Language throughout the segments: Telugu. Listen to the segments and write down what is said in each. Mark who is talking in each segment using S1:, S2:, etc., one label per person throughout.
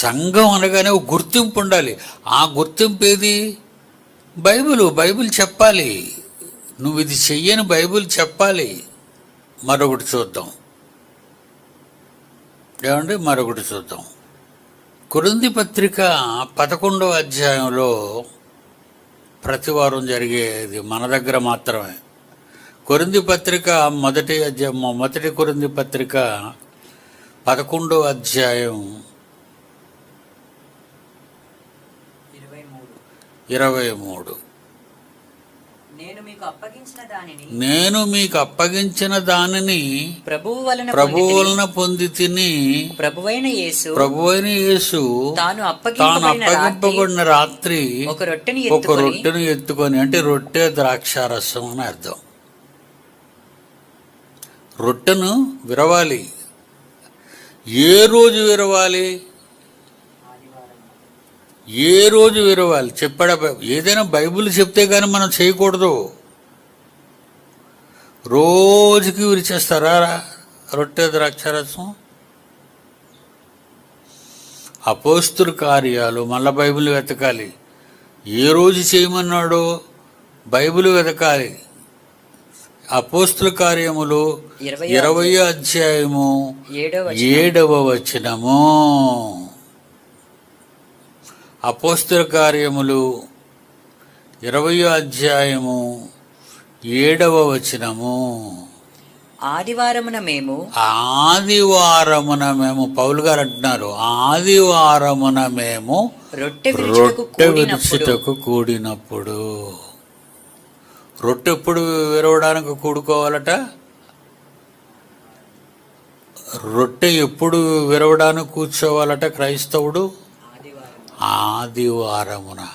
S1: సంఘం అనగానే ఒక గుర్తింపు ఉండాలి. ఆ గుర్తింపు ఏది? బైబిల్ బైబిల్ చెప్పాలి. నువ్వు ఇది చెయ్యని బైబిల్ చెప్పాలి. మరొకటి చూద్దాం. ఏమండి? మరొకటి చూద్దాం. కురింది పత్రిక పదకొండవ అధ్యాయంలో ప్రతి వారం జరిగేది మన దగ్గర మాత్రమే. కొరింది పత్రిక మొదటి అధ్యాయం మొదటి కొరింది పత్రిక పదకొండవ అధ్యాయం
S2: ఇరవై మూడు. నేను మీకు అప్పగించిన దానిని ప్రభువు వలన
S1: పొంది తిని.
S2: ప్రభువైన యేసు
S1: ప్రభువైన యేసు
S2: తాను
S1: తాను
S2: అప్పగింపబడిన రాత్రి ఒక రొట్టెని
S1: ఒక
S2: ఎత్తుకొని
S1: రొట్టెను ఎత్తుకొని అంటే రొట్టె ద్రాక్షారసం అని అర్థం. రొట్టెను విరవాలి. ఏ రోజు విరవాలి? ఏ రోజు విరవాలి? చెప్పాడా ఏదైనా బైబిల్ చెప్తే కానీ మనం చేయకూడదు. రోజుకి విరిచేస్తారా రొట్టె ద్రాక్షారసం అపోస్తుల కార్యాలు మళ్ళా బైబిల్ వెతకాలి. ఏ రోజు చేయమన్నాడో బైబిల్ వెతకాలి. అపోస్తుల కార్యములు
S2: ఇరవై
S1: అధ్యాయము.
S2: ఏడవ
S1: వచనము. అపోస్తుల కార్యములు ఇరవై అధ్యాయము ఏడవ వచనము.
S2: ఆదివారమున మేము
S1: ఆదివారమున మేము పౌలు గారు అంటున్నారు ఆదివారమున మేము
S2: రొట్టె విరుచుటకు కూడినప్పుడు.
S1: రొట్టె ఎప్పుడు విరవడానికి కూడుకోవాలట? రొట్టె ఎప్పుడు విరవడానికి కూర్చోవాలట క్రైస్తవుడు? ఆదివారమున.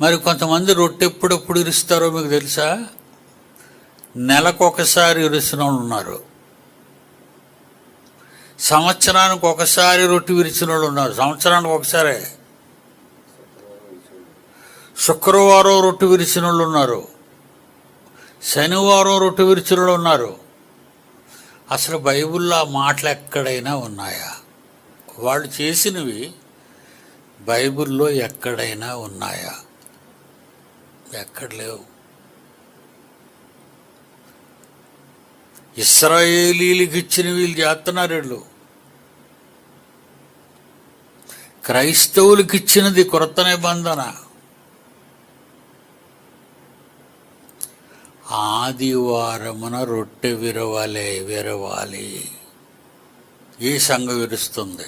S1: మరి కొంతమంది రొట్టె ఎప్పుడెప్పుడు ఇరుస్తారో మీకు తెలుసా? నెలకొకసారి ఇరిసిన వాళ్ళు ఉన్నారు సంవత్సరానికి ఒకసారి రొట్టె విరిచిన వాళ్ళు ఉన్నారు సంవత్సరానికి ఒకసారే? శుక్రవారం రొట్టె విరిచిన వాళ్ళు ఉన్నారు శనివారం రొట్టె విరిచిన వాళ్ళు ఉన్నారు అసలు బైబిల్లో ఆ మాటలు ఎక్కడైనా ఉన్నాయా? వాళ్ళు చేసినవి బైబిల్లో ఎక్కడైనా ఉన్నాయా? ఎక్కడ లేవు ఇస్రాయేలీలకు ఇచ్చిన వీళ్ళు చేస్తున్నారు వీళ్ళు. క్రైస్తవులకు ఇచ్చినది కొరత నిబంధన. ఆదివారమున రొట్టె విరవాలే విరవాలి. ఏ సంఘం విరుస్తుంది.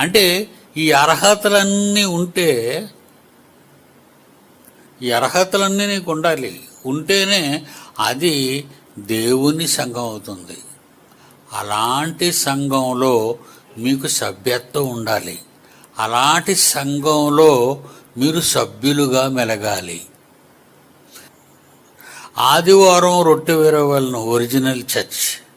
S1: అంటే ఈ అర్హతలన్నీ ఉంటే ఈ అర్హతలన్నీ నీకు ఉండాలి. ఉంటేనే అది దేవుని సంఘం అవుతుంది. అలాంటి సంఘంలో మీకు సభ్యత్వం ఉండాలి. అలాంటి సంఘంలో మీరు సభ్యులుగా మెలగాలి. ఆదివారం రొట్టె విరవలను ఒరిజినల్ చర్చ్.